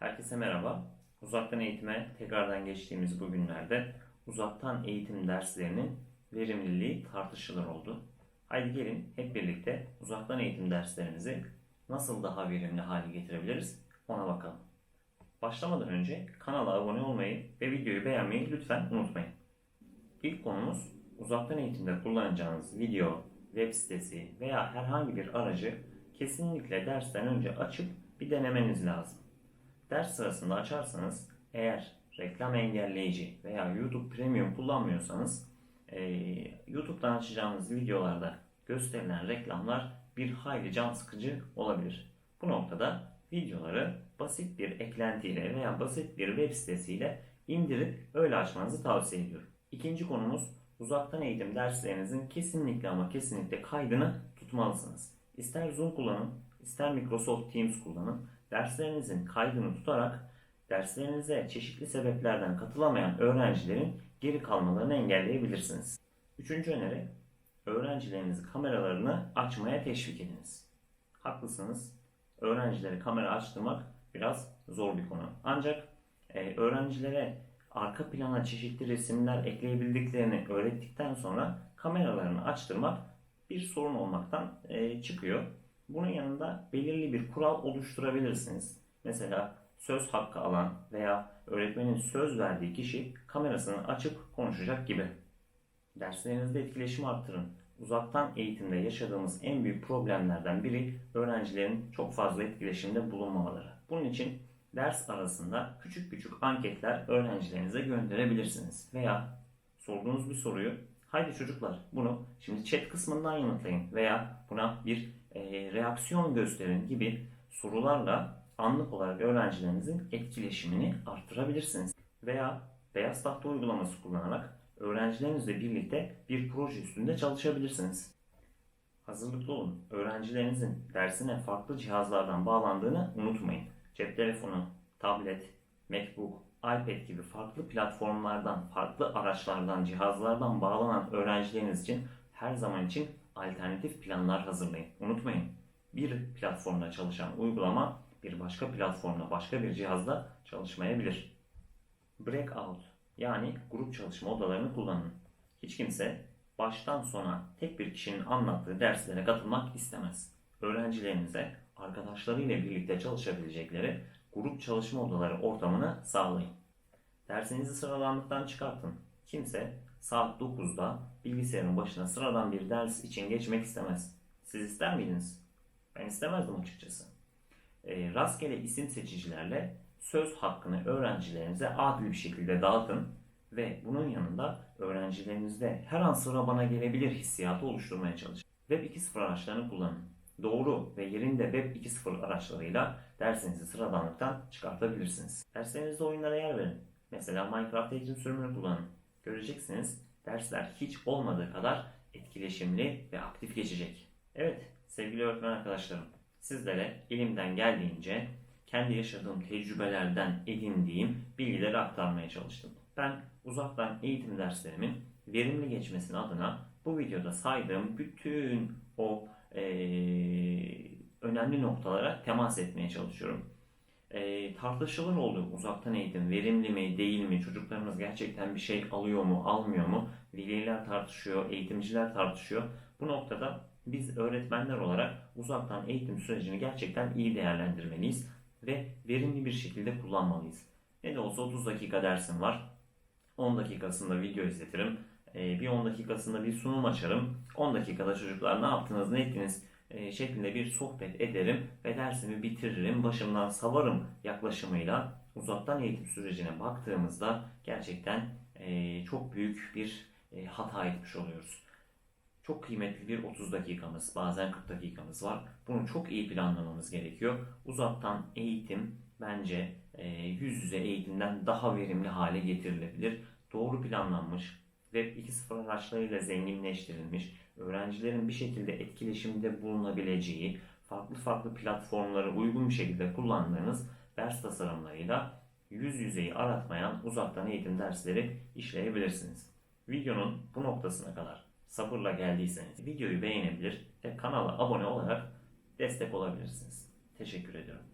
Herkese merhaba. Uzaktan eğitime tekrardan geçtiğimiz bu günlerde uzaktan eğitim derslerinin verimliliği tartışılır oldu. Haydi gelin hep birlikte uzaktan eğitim derslerimizi nasıl daha verimli hale getirebiliriz ona bakalım. Başlamadan önce kanala abone olmayı ve videoyu beğenmeyi lütfen unutmayın. İlk konumuz uzaktan eğitimde kullanacağınız video, web sitesi veya herhangi bir aracı kesinlikle dersten önce açıp bir denemeniz lazım. Ders sırasında açarsanız eğer reklam engelleyici veya YouTube Premium kullanmıyorsanız eee, YouTube'dan açacağınız videolarda gösterilen reklamlar bir hayli can sıkıcı olabilir. Bu noktada videoları basit bir eklentiyle veya basit bir web sitesiyle indirip öyle açmanızı tavsiye ediyorum. İkinci konumuz uzaktan eğitim derslerinizin kesinlikle ama kesinlikle kaydını tutmalısınız. İster Zoom kullanın, ister Microsoft Teams kullanın. Derslerinizin kaydını tutarak derslerinize çeşitli sebeplerden katılamayan öğrencilerin geri kalmalarını engelleyebilirsiniz. Üçüncü öneri, öğrencilerinizi kameralarını açmaya teşvik ediniz. Haklısınız, öğrencilere kamera açtırmak biraz zor bir konu. Ancak e, öğrencilere arka plana çeşitli resimler ekleyebildiklerini öğrettikten sonra kameralarını açtırmak bir sorun olmaktan e, çıkıyor. Bunun yanında belirli bir kural oluşturabilirsiniz. Mesela söz hakkı alan veya öğretmenin söz verdiği kişi kamerasını açıp konuşacak gibi. Derslerinizde etkileşimi arttırın. Uzaktan eğitimde yaşadığımız en büyük problemlerden biri öğrencilerin çok fazla etkileşimde bulunmamaları. Bunun için ders arasında küçük küçük anketler öğrencilerinize gönderebilirsiniz. Veya sorduğunuz bir soruyu haydi çocuklar bunu şimdi chat kısmından yanıtlayın veya buna bir e, reaksiyon gösterin gibi sorularla anlık olarak öğrencilerinizin etkileşimini arttırabilirsiniz. Veya beyaz tahta uygulaması kullanarak öğrencilerinizle birlikte bir proje üstünde çalışabilirsiniz. Hazırlıklı olun. Öğrencilerinizin dersine farklı cihazlardan bağlandığını unutmayın. Cep telefonu, tablet, MacBook, iPad gibi farklı platformlardan, farklı araçlardan, cihazlardan bağlanan öğrencileriniz için her zaman için alternatif planlar hazırlayın. Unutmayın. Bir platformda çalışan uygulama bir başka platformda, başka bir cihazda çalışmayabilir. Breakout yani grup çalışma odalarını kullanın. Hiç kimse baştan sona tek bir kişinin anlattığı derslere katılmak istemez. Öğrencilerinize arkadaşlarıyla birlikte çalışabilecekleri grup çalışma odaları ortamını sağlayın. Dersinizi sıradanlıktan çıkartın. Kimse saat 9'da bilgisayarın başına sıradan bir ders için geçmek istemez. Siz ister miydiniz? Ben istemezdim açıkçası. E, rastgele isim seçicilerle söz hakkını öğrencilerinize adil bir şekilde dağıtın ve bunun yanında öğrencilerinizde her an sıra bana gelebilir hissiyatı oluşturmaya çalışın. Web 2.0 araçlarını kullanın. Doğru ve yerinde Web 2.0 araçlarıyla dersinizi sıradanlıktan çıkartabilirsiniz. Derslerinizde oyunlara yer verin. Mesela Minecraft eğitim sürümünü kullanın. Göreceksiniz dersler hiç olmadığı kadar etkileşimli ve aktif geçecek. Evet sevgili öğretmen arkadaşlarım sizlere elimden geldiğince kendi yaşadığım tecrübelerden edindiğim bilgileri aktarmaya çalıştım. Ben uzaktan eğitim derslerimin verimli geçmesinin adına bu videoda saydığım bütün o eee, önemli noktalara temas etmeye çalışıyorum. Eee, tartışılır oldu uzaktan eğitim verimli mi değil mi çocuklarımız gerçekten bir şey alıyor mu almıyor mu veliler tartışıyor eğitimciler tartışıyor bu noktada biz öğretmenler olarak uzaktan eğitim sürecini gerçekten iyi değerlendirmeliyiz ve verimli bir şekilde kullanmalıyız. Ne de olsa 30 dakika dersim var. 10 dakikasında video izletirim. Ee, Bir 10 dakikasında bir sunum açarım. 10 dakikada çocuklar ne yaptınız, ne ettiniz e, şeklinde bir sohbet ederim ve dersimi bitiririm. Başımdan savarım yaklaşımıyla uzaktan eğitim sürecine baktığımızda gerçekten e, çok büyük bir e, hata etmiş oluyoruz. Çok kıymetli bir 30 dakikamız, bazen 40 dakikamız var. Bunu çok iyi planlamamız gerekiyor. Uzaktan eğitim bence e, yüz yüze eğitimden daha verimli hale getirilebilir. Doğru planlanmış, Web 2.0 araçlarıyla zenginleştirilmiş, öğrencilerin bir şekilde etkileşimde bulunabileceği, farklı farklı platformları uygun bir şekilde kullandığınız ders tasarımlarıyla yüz yüzeyi aratmayan uzaktan eğitim dersleri işleyebilirsiniz. Videonun bu noktasına kadar sabırla geldiyseniz videoyu beğenebilir ve kanala abone olarak destek olabilirsiniz. Teşekkür ediyorum.